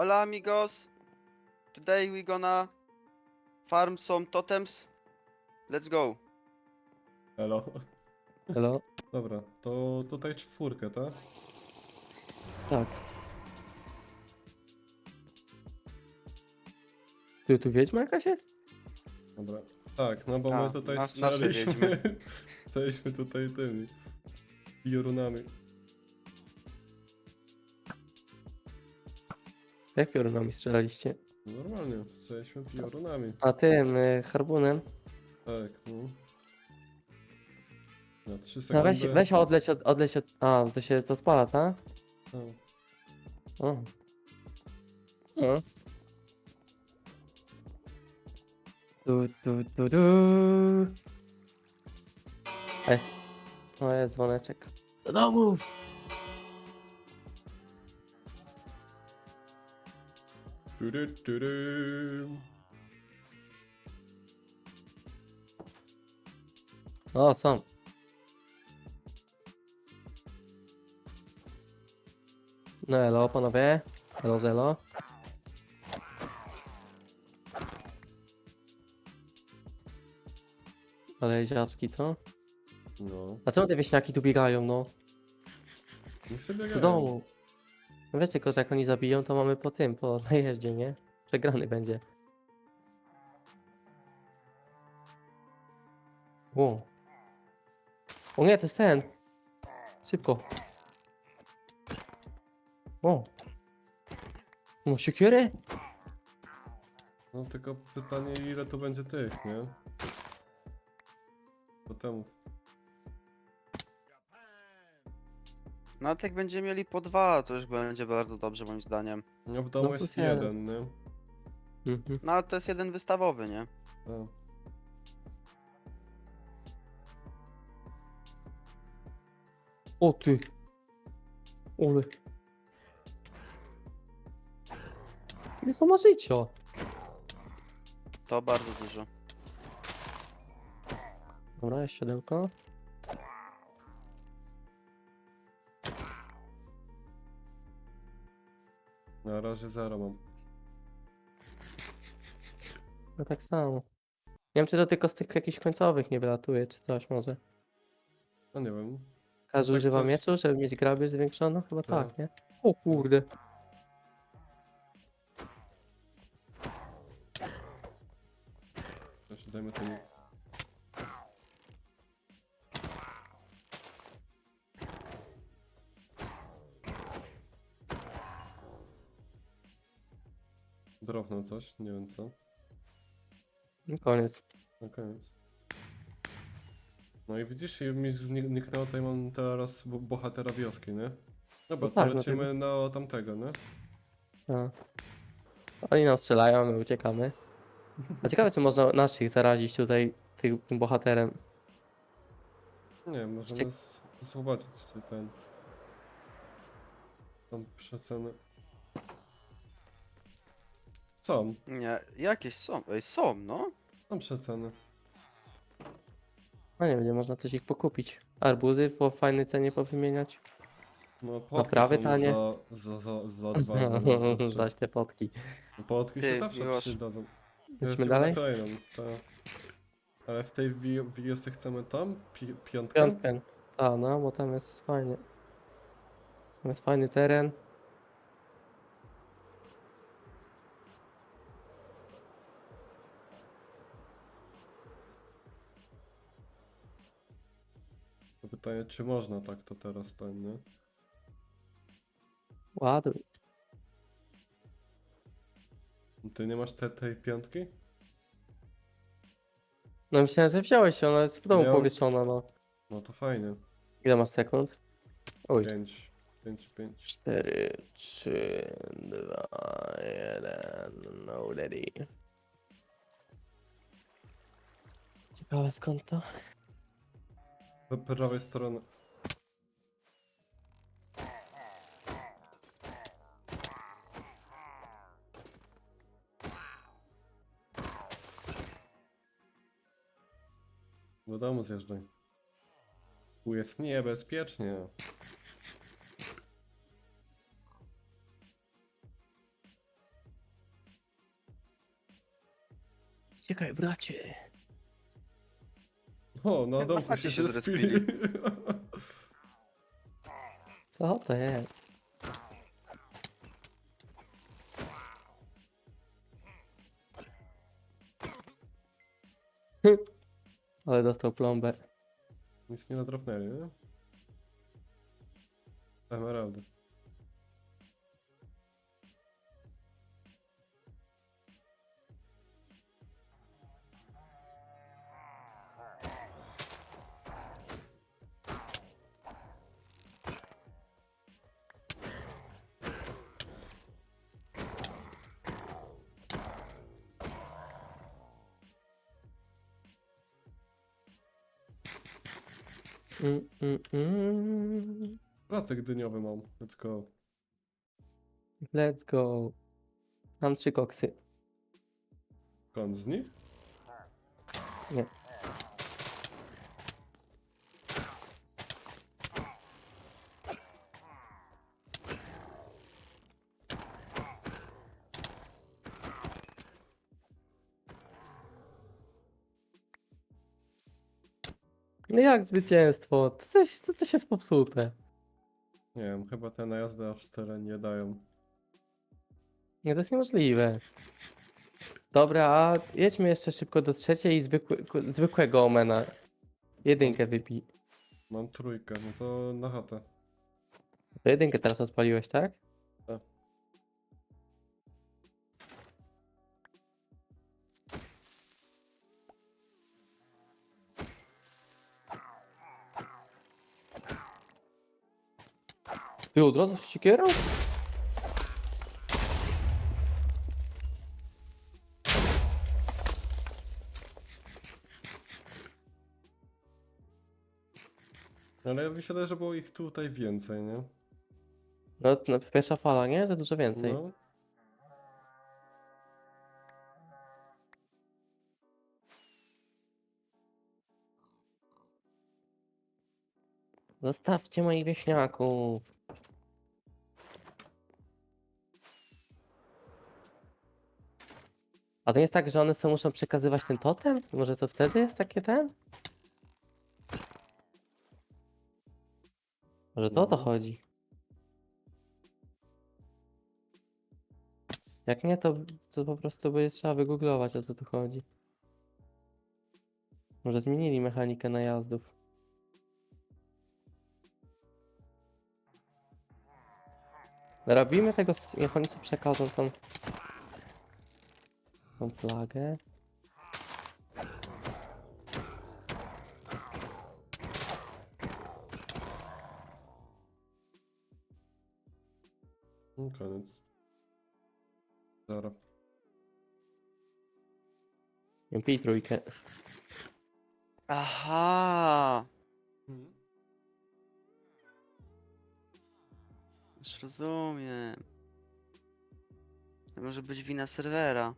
Hola amigos. Today we gonna farm some totems. Let's go. Elo. Hello? Dobra, to tutaj czwórkę, tak? Tak. Tu, tu wiedźma jakaś jest? Dobra. Tak, no bo A, my tutaj nas- nasze strzelaliśmy. Tutaj tymi piorunami. Jak piorunami strzelaliście? Normalnie, strzelaliśmy piorunami. A tym, y, harpunem? Tak, no. Na 3 No sekundy. weź, weź odleć od, odleć od... A, to się to spala, tak? Tak. O. O. Tu, tu, tu, tu. A Jest... O, jest dzwoneczek. Do domów! Tudu, tudu. O, są. No elo, panowie. Elo, zelo. Ale ziaczki, co? No, A czemu te wieśniaki tu biegają, no? niech sobie Do domu. No wiecie, tylko że jak oni zabiją, to mamy po tym, po najeździe, nie? Przegrany będzie. Wow. O nie, to jest ten. Szybko. O. No siekierę? No tylko pytanie ile to będzie tych, nie? Potem No ale jak będziemy mieli po dwa, to już będzie bardzo dobrze moim zdaniem. no w domu No jest jeden. jeden, nie? Mhm. No ale to jest jeden wystawowy, nie? Tak. O ty. Ole. Ile to ma życia? To bardzo dużo. Dobra, jest siodełko. Na razie zero mam. No tak samo. Nie wiem, czy to tylko z tych jakichś końcowych nie wylatuje, czy coś może. No nie wiem. Każdy tak używa coś- mieczu, żeby mieć grabież zwiększoną? Chyba Tak. tak, nie? O kurde. To się dajmy tymi. Drobną coś, nie wiem co. I koniec. Na koniec. No i widzisz, i mi zniknęło tutaj mam teraz bo- bohatera wioski, nie? Dobra, No tak, to no lecimy na tamtego, nie? A. Oni nam strzelają, my uciekamy. A ciekawe, czy można naszych zarazić tutaj tym, tym bohaterem. Nie, możemy z- zobaczyć, czy ten... Tam przeceny... Są, Nie, jakieś są. Ej, są, no. są przeceny. No nie będzie można coś ich pokupić. Arbuzy po fajnej cenie powymieniać. No, potki Naprawy są tanie. Za, za, za, za dwa, za, za. Zaś te potki. Potki się Ty, zawsze Miłosz. przydadzą. Lecimy dalej? Kolejną, tak. Ale w tej wi- wiosce chcemy tam? Pi piątkę? Piątkę. A, no, bo tam jest fajnie. Tam jest fajny teren. Pytanie, czy można tak to teraz ten, nie? Ładuj. Ty nie masz te, tej piątki? No myślałem, że wziąłeś ją, ale jest w domu Miałem- powieszona, no. No to fajnie. Ile masz sekund? Oj. 5, 5, 5. 4, 3, 2, 1, no ready. Ciekawe skąd to? Do prawej strony. Do domu zjeżdżaj. Tu jest niebezpiecznie. Czekaj, bracie. O, na Jak domku się się zrespili. Co to jest? Ale dostał plombę. Nic nie nadropnęli, nie? Emeraldy. Mm, mm, mm. Placek dyniowy mam. Let's go. Let's go. Mam trzy koksy. Skąd z nich? Nie. No jak zwycięstwo? To coś, to coś jest popsute. Nie wiem, chyba te najazdy aż tyle nie dają. Nie, to jest niemożliwe. Dobra, a jedźmy jeszcze szybko do trzeciej i zwykły, zwykłego omena. Jedynkę wypij. Mam trójkę, no to na chatę. To jedynkę teraz odpaliłeś? Tak. Ty od razu z siekierą? Ale mi się wydaje, że było ich tutaj więcej, nie? No, no pierwsza fala, nie? To dużo więcej. No. Zostawcie moich wieśniaków. A to nie jest tak, że one sobie muszą przekazywać ten totem? Może to wtedy jest takie ten? Może to o to No. chodzi? Jak nie, to, to po prostu będzie trzeba wygooglować o co tu chodzi. Może zmienili mechanikę najazdów. Robimy tego, niech oni sobie przekażą tą, tą flagę. No, koniec. Zero. Pij trójkę. Aha! Już rozumiem. To może być wina serwera.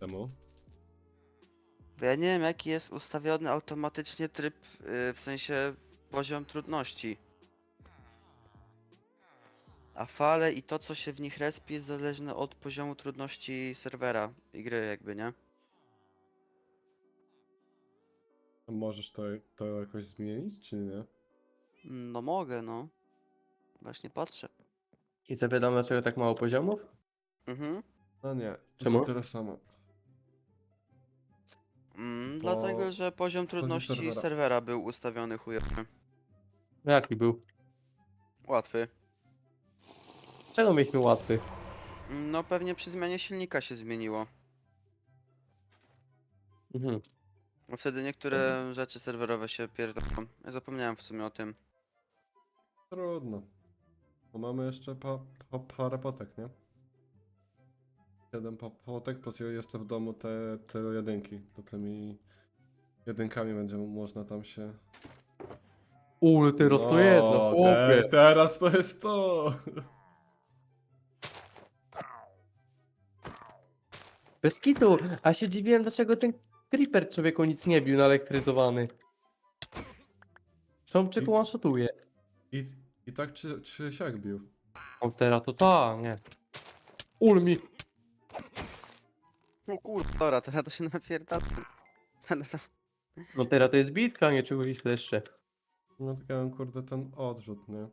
Temu. Bo ja nie wiem jaki jest ustawiony automatycznie tryb, yy, w sensie poziom trudności. A fale i to co się w nich respi jest zależne od poziomu trudności serwera i gry jakby, nie? A Możesz to, to jakoś zmienić, czy nie? No mogę, no. Właśnie patrzę. I co wiadomo dlaczego tak mało poziomów? Mhm. No nie. To Czemu? są tyle samo. Mm, dlatego, że poziom trudności serwera. serwera. był ustawiony chujowy. Jaki był? Łatwy. Czego mieliśmy łatwy? Mm, No pewnie przy zmianie silnika się zmieniło. Mhm. Bo wtedy niektóre rzeczy serwerowe się pierdolą. Ja zapomniałem w sumie o tym. Trudno. Bo mamy jeszcze pa, pa, parę potek, nie? Jeden po, potek, plus jeszcze w domu te, te jedynki. To tymi jedynkami będzie można tam się... Ule, teraz to jest, no chłopie. te, teraz to jest to! Bez kitu, a się dziwiłem dlaczego ten creeper człowieku nic nie bił naelektryzowany. Szomczyk I- one-shotuje. I, i tak czy, czy siak bił. O teraz to ta, nie. Ulmi. No kurwa, dobra, teraz to się napierdala. To... No teraz to jest bitka, a nie czegoś jeszcze. No tak ja kurde ten odrzut, nie?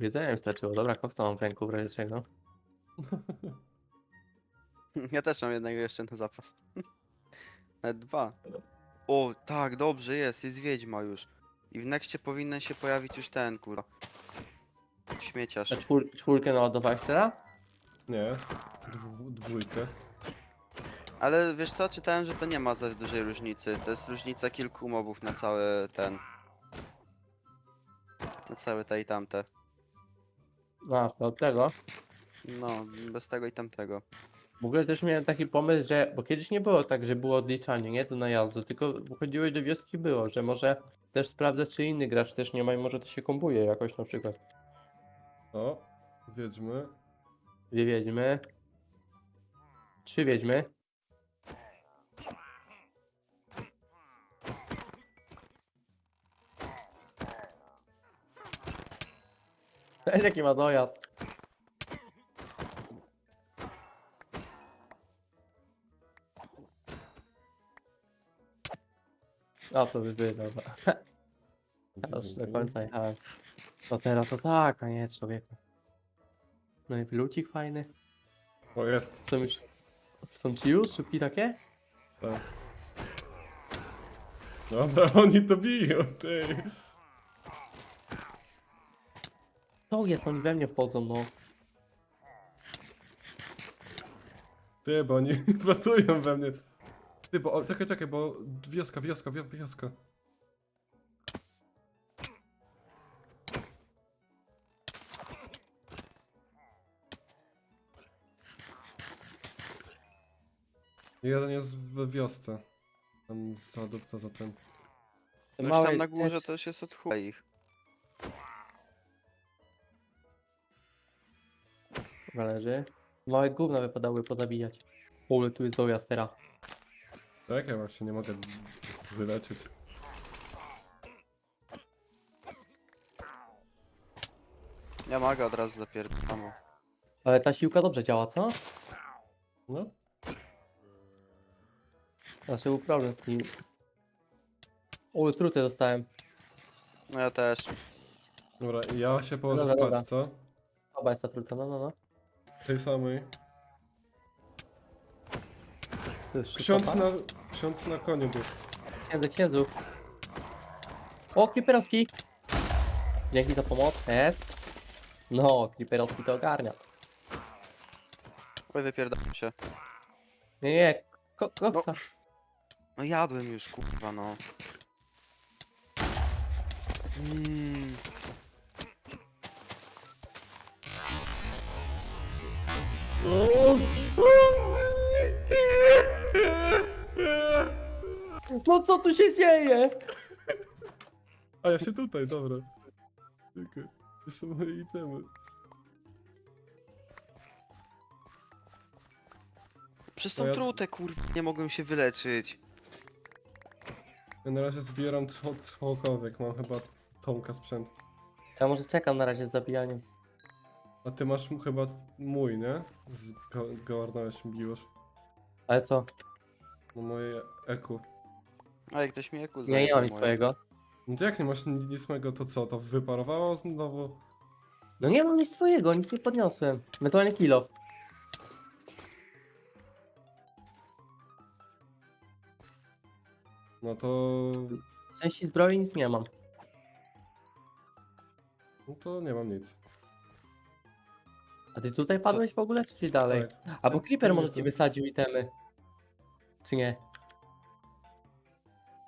Jedzenie wystarczyło. Dobra, koksa mam w ręku w razie czego. Ja też mam jednego jeszcze na zapas. Nawet dwa. O, tak, dobrze, jest, jest wiedźma już. I w nexcie powinien się pojawić już ten, kurwa. Śmieciarz. A czwór, czwórkę naładowałeś teraz? Nie. Dwu, dwójkę. Ale wiesz co, czytałem, że to nie ma za dużej różnicy. To jest różnica kilku mobów na cały ten... Na całe te i tamte. A, to od tego. No, bez tego i tamtego. W ogóle też miałem taki pomysł, że. Bo kiedyś nie było tak, że było odliczanie, nie? Do najazdu, tylko chodziłeś do wioski było, że może też sprawdzać, czy inny gracz też nie ma i może to się kombuje jakoś na przykład. O, wiedźmy. Dwie wiedźmy. Trzy wiedźmy. Jaki ma dojazd. A to by było, dobra. Teraz do końca jechałem. No teraz to tak, a nie człowieku. No i lucik fajny. O, jest. Są już... Są ci już szybki takie? Tak. Dobra, oni to biją, ty. To jest, oni we mnie wchodzą, no. Ty, bo oni pracują we mnie. Ty, bo, o, czekaj, czekaj, bo wioska, wioska, wio- wioska. Jeden jest w wiosce. Tam za tym. Te Ktoś małe tam na górze też to już jest od chuja ich. Należy. Małe gówna wypadały pozabijać. O, ale tu jest dojazd teraz. Tak, ja właśnie nie mogę wyleczyć. Ja mogę od razu zapierdalam. Ale ta siłka dobrze działa, co? No, Znaczy był problem z tym. O, trutę dostałem. No ja też. dobra, ja się położę Dobra, spać, dobra. co? Oba jest ta truta, no, no, no. Tej samej. To jest Ksiądz na, ksiądz na koniu był. Księdzu, księdzu. O, kliperowski. Dzięki za pomoc. Jest. No, kliperowski to ogarnia. Oj, wypierdalam się. Nie, nie, ko koksa. No jadłem już, kurwa, no. Mm. No co tu się dzieje? A ja się tutaj, dobra. Czekaj, to są moje itemy. Przez tą ja- trutę, kurwa, nie mogłem się wyleczyć. Ja na razie zbieram co, cokolwiek, mam chyba Tomka sprzęt. Ja może czekam na razie z zabijaniem. A ty masz m- chyba mój, nie? Zgarnąłeś mi już. Ale co? No moje eku. A jak ktoś mi jaku Nie, nie mam nic swojego. No to jak nie masz ni- nic mego, to co? To wyparowało znowu? No nie mam nic swojego, nic nie podniosłem. Ewentualnie kilo. No to... Z części zbroi nic nie mam. No to nie mam nic. A ty tutaj padłeś w ogóle, czy gdzieś dalej? Tak. A bo tu Creeper może jestem. ci wysadził itemy. Czy nie?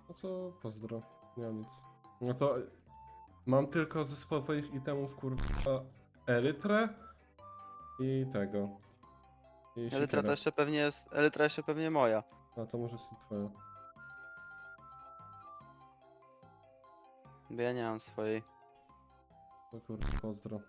No to pozdro. Nie mam nic. No to... Mam tylko ze swoich itemów, kurwa, Elytrę i tego. I Elytra siekierę. to jeszcze pewnie jest, Elytra jeszcze pewnie moja. A to może jest twoja. Bo ja nie mam swojej. No kurde, pozdro.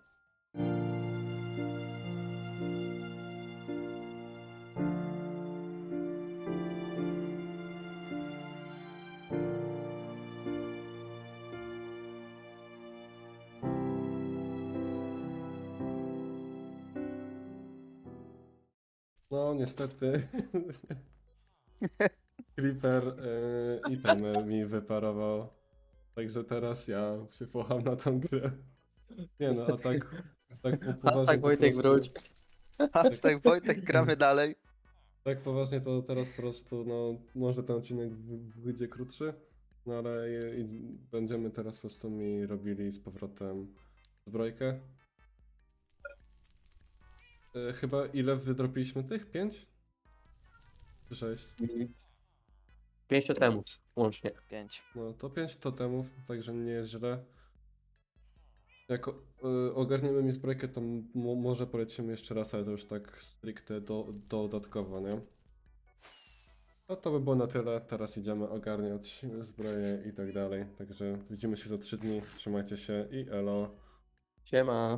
No, niestety. Creeper yy, itemy mi wyparował. Także teraz ja się pocham na tą grę. Nie no, a tak... tak po- poważnie Hashtag po Wojtek prostu- wróć. Hashtag Wojtek, gramy dalej. Tak poważnie to teraz po prostu, no może ten odcinek w- wyjdzie krótszy, no ale i, i będziemy teraz po prostu mi robili z powrotem zbrojkę. E, chyba ile wydropiliśmy tych? Pięć? Czy sześć? Pięć totemów łącznie. 5. No to pięć totemów, także nie jest źle. Jak o- y, ogarniemy mi zbrojkę, to m- może polecimy jeszcze raz, ale to już tak stricte do, dodatkowo, nie? No to by było na tyle. Teraz idziemy ogarniać zbroję i tak dalej. Także widzimy się za 3 dni. Trzymajcie się i elo. Siema.